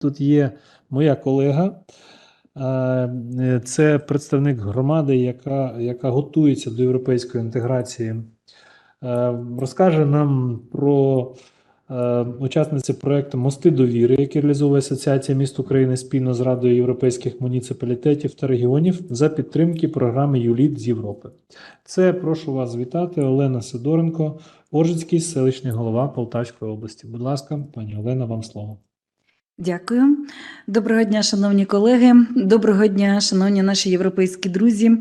тут є моя колега. Е, Це представник громади, яка, яка готується до європейської інтеграції. Е, Розкаже нам про е, учасниці проекту Мости довіри, який реалізовує Асоціація міст України спільно з Радою європейських муніципалітетів та регіонів за підтримки програми ЮЛІТ з Європи. Це прошу вас вітати Олена Сидоренко, Оржицький селищний голова Полтавської області. Будь ласка, пані Олена, вам слово. Дякую. Доброго дня, шановні колеги. Доброго дня, шановні наші європейські друзі.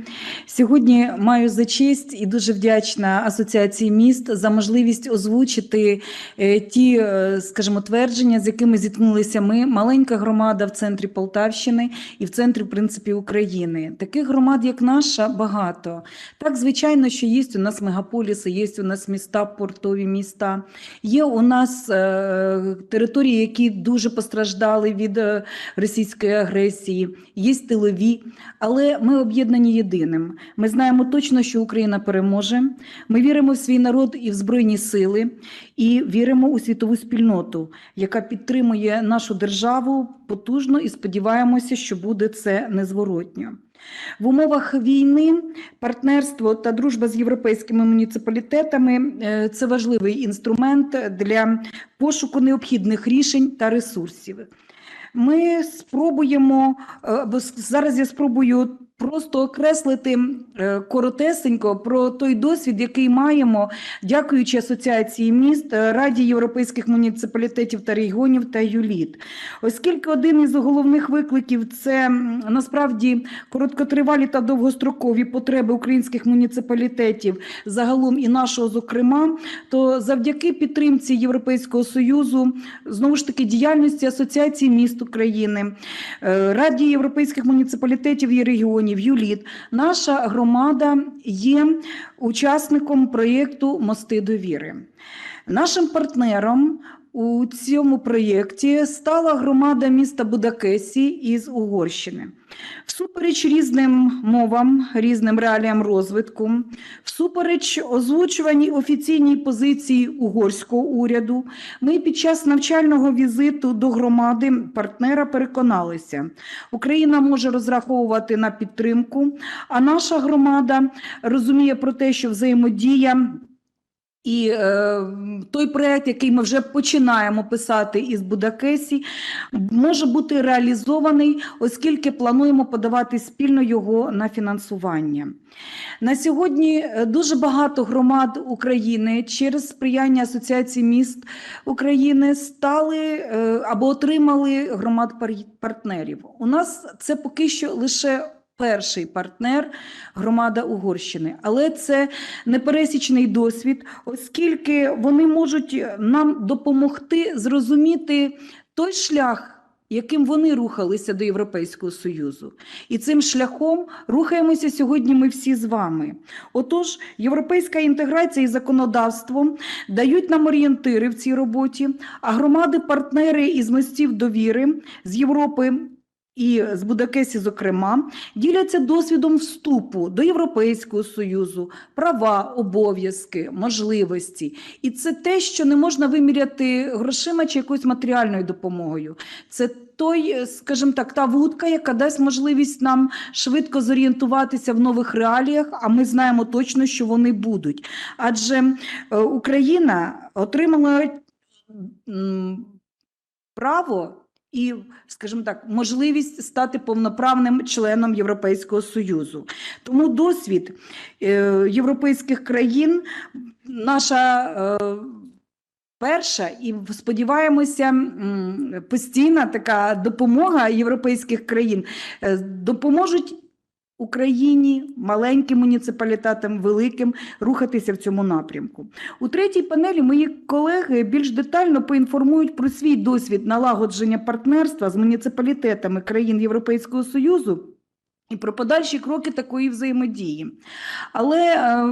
Сьогодні маю за честь і дуже вдячна Асоціації міст за можливість озвучити е, ті, е, скажімо, твердження, з якими зіткнулися ми, маленька громада в центрі Полтавщини і в центрі, в принципі, України. Таких громад, як наша, багато. Так, звичайно, що є у нас мегаполіси, є у нас міста, портові міста, є у нас е, території, які дуже постраждали від е, російської агресії, є тилові, але ми об'єднані єдиним. Ми знаємо точно, що Україна переможе. Ми віримо в свій народ і в збройні сили, і віримо у світову спільноту, яка підтримує нашу державу потужно і сподіваємося, що буде це незворотньо. В умовах війни партнерство та дружба з європейськими муніципалітетами е, це важливий інструмент для пошуку необхідних рішень та ресурсів. Ми спробуємо е, зараз я спробую просто окреслити е, коротесенько про той досвід, який маємо, дякуючи Асоціації міст, е, Раді європейських муніципалітетів та регіонів та ЮЛІТ. Оскільки один із головних викликів це насправді короткотривалі та довгострокові потреби українських муніципалітетів, загалом і нашого, зокрема, то завдяки підтримці Європейського союзу, знову ж таки, діяльності Асоціації міст України, е, Раді європейських муніципалітетів і регіонів, ЮЛІТ, наша громада є учасником проєкту Мости довіри. Нашим партнером у цьому проєкті стала громада міста Будакесі із Угорщини. Всупереч різним мовам, різним реаліям розвитку, всупереч озвучуваній офіційній позиції угорського уряду, ми під час навчального візиту до громади партнера переконалися, Україна може розраховувати на підтримку, а наша громада розуміє про те, що взаємодія і е, той проект, який ми вже починаємо писати із Будакесі, може бути реалізований, оскільки плануємо подавати спільно його на фінансування. На сьогодні е, дуже багато громад України через сприяння Асоціації міст України стали е, або отримали громад партнерів. У нас це поки що лише перший партнер громада Угорщини, але це непересічний досвід, оскільки вони можуть нам допомогти зрозуміти той шлях. Яким вони рухалися до Європейського Союзу. І цим шляхом рухаємося сьогодні ми всі з вами. Отож, європейська інтеграція і законодавство дають нам орієнтири в цій роботі, а громади-партнери із мостів довіри з Європи і з Будакесі, зокрема, діляться досвідом вступу до Європейського Союзу, права, обов'язки, можливості. І це те, що не можна виміряти грошима чи якоюсь матеріальною допомогою. Це той, скажімо так, та вудка, яка дасть можливість нам швидко зорієнтуватися в нових реаліях, а ми знаємо точно, що вони будуть. Адже е, Україна отримала право і, скажімо так, можливість стати повноправним членом Європейського Союзу. Тому досвід е, європейських країн наша. Е, Перша і сподіваємося, постійна така допомога європейських країн е, допоможуть Україні, маленьким муніципалітетам, великим рухатися в цьому напрямку. У третій панелі мої колеги більш детально поінформують про свій досвід налагодження партнерства з муніципалітетами країн Європейського Союзу. І про подальші кроки такої взаємодії. Але е,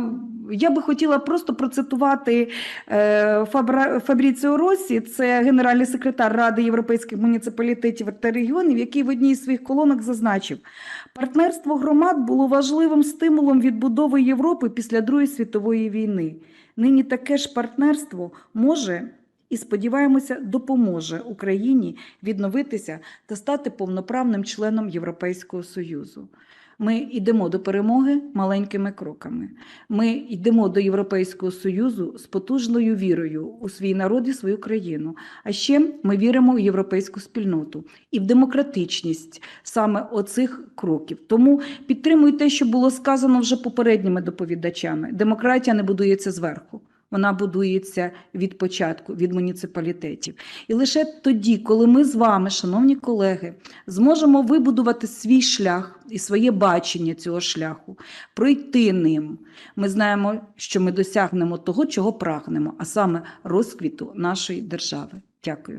я би хотіла просто процитувати е, Фабра, Фабріціо Росі, це генеральний секретар Ради європейських муніципалітетів та регіонів, який в одній з своїх колонок зазначив, партнерство громад було важливим стимулом відбудови Європи після Другої світової війни. Нині таке ж партнерство може і сподіваємося, допоможе Україні відновитися та стати повноправним членом Європейського Союзу. Ми йдемо до перемоги маленькими кроками. Ми йдемо до Європейського Союзу з потужною вірою у свій народ і свою країну. А ще ми віримо у європейську спільноту і в демократичність саме оцих кроків. Тому підтримую те, що було сказано вже попередніми доповідачами. Демократія не будується зверху. Вона будується від початку, від муніципалітетів. І лише тоді, коли ми з вами, шановні колеги, зможемо вибудувати свій шлях і своє бачення цього шляху, пройти ним, ми знаємо, що ми досягнемо того, чого прагнемо, а саме розквіту нашої держави. Дякую.